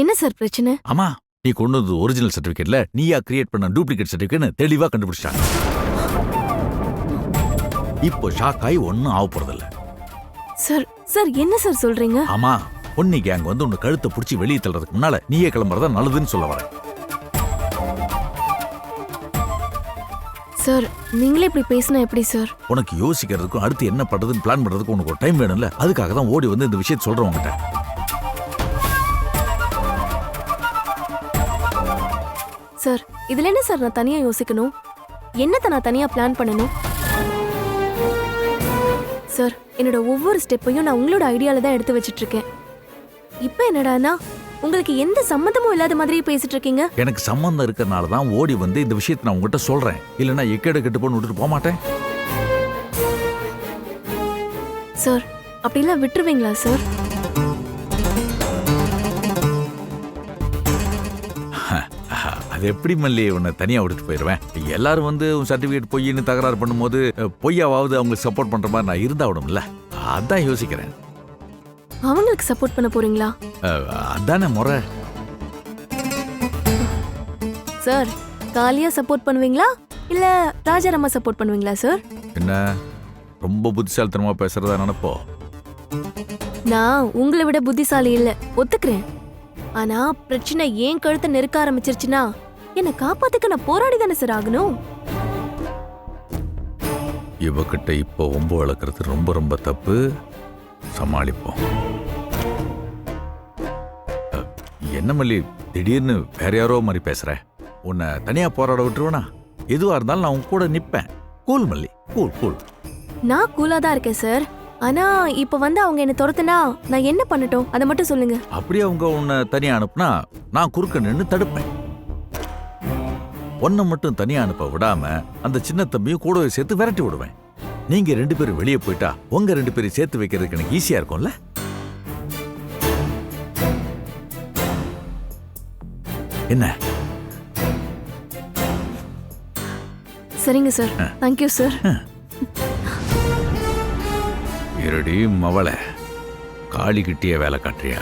என்ன சார் பிரச்சனை? ஆமா நீ கொண்டு வந்தது ஒரிஜினல் சர்டிபிகேட்ல நீயா கிரியேட் பண்ண டூப்ளிகேட் சர்டிபிகேட்னு தெளிவா கண்டுபிடிச்சிட்டாங்க. இப்போ ஷாக் ஆகி ஒன்னும் ஆக போறதில்ல. சார் சார் என்ன சார் சொல்றீங்க? ஆமா பொன்னி கேங் வந்து உன்னை கழுத்தை பிடிச்சி வெளியே தள்ளுறதுக்கு முன்னால நீயே கிளம்புறதா நல்லதுன்னு சொல்ல வரேன். சார் நீங்களே இப்படி பேசினா எப்படி சார்? உனக்கு யோசிக்கிறதுக்கும் அடுத்து என்ன பண்றதுன்னு பிளான் பண்றதுக்கும் உனக்கு ஒரு டைம் வேணும்ல. அதுக்காக தான் ஓடி வந்து இந்த விஷயத்தை சொல்றேன் உன்கிட்ட. சார் இதுல என்ன சார் நான் தனியா யோசிக்கணும்? என்னத்தை நான் தனியா பிளான் பண்ணணும்? சார் என்னோட ஒவ்வொரு ஸ்டெப்பையும் நான் உங்களோட ஐடியால தான் எடுத்து வச்சிட்டு இருக்கேன் இப்போ என்னடானா உங்களுக்கு எந்த சம்மந்தமும் இல்லாத மாதிரியே பேசிட்டு இருக்கீங்க? எனக்கு சம்மந்தம் இருக்கிறனால தான் ஓடி வந்து இந்த விஷயத்தை நான் உங்ககிட்ட சொல்றேன். இல்லைன்னா எக்கேடு கெட்டு போன்னு விட்டுட்டு போக மாட்டேன் சார் அப்படிலாம் விட்டுருவீங்களா சார்? அது எப்படி மல்லி உன்னை தனியா விட்டுட்டு போயிடுவேன் எல்லாரும் வந்து உன் சர்டிபிகேட் பொய்ன்னு தகராறு பண்ணும்போது பொய்யாவது அவங்களுக்கு சப்போர்ட் பண்ற மாதிரி நான் இருந்தா விடும்ல? அதான் யோசிக்கிறேன். அவங்களுக்கு சப்போர்ட் பண்ண போறீங்களா? அதானே முறை. சார் காலியா சப்போர்ட் பண்ணுவீங்களா? இல்ல ராஜாராமா சப்போர்ட் பண்ணுவீங்களா சார் என்ன? ரொம்ப புத்திசாலித்தனமா பேசுறதா நினைப்போ? நான் உங்களை விட புத்திசாலி இல்ல ஒத்துக்கிறேன். ஆனா பிரச்சனை ஏன் கழுத்தை நெருக்க ஆரம்பிச்சிருச்சுன்னா என்னை காப்பாத்துக்க நான் போராடி தானே சார் ஆகணும்? இவகிட்ட இப்போ ஒம்பு வளர்க்குறது ரொம்ப ரொம்ப தப்பு. சமாளிப்போம். என்ன மல்லி திடீர்னு வேற யாரோ மாதிரி பேசுற? உன்னை தனியா போராட விட்டுருவனா? எதுவா இருந்தாலும் நான் உன் கூட நிப்பேன். Cool Malli cool cool. நான் கூலா தான் இருக்கேன் சார் ஆனா இப்ப வந்து அவங்க என்ன துரத்துனா நான் என்ன பண்ணட்டும்? அதை மட்டும் சொல்லுங்க. அப்படியே அவங்க உன்னை தனியா அனுப்புனா நான் குறுக்க நின்று தடுப்பேன். உன்னை மட்டும் தனியா அனுப்ப விடாம அந்த சின்ன தம்பியும் கூடவே சேர்த்து விரட்டி விடுவேன். நீங்க ரெண்டு பேரும் வெளியே போயிட்டா உங்க ரெண்டு பேரும் சேர்த்து வைக்கிறதுக்கு எனக்கு ஈஸியா இருக்கும்ல? என்ன? சரிங்க சார். தேங்க்யூ சார் இருடி மவளை காளி கிட்டிய வேலை காட்டுறியா?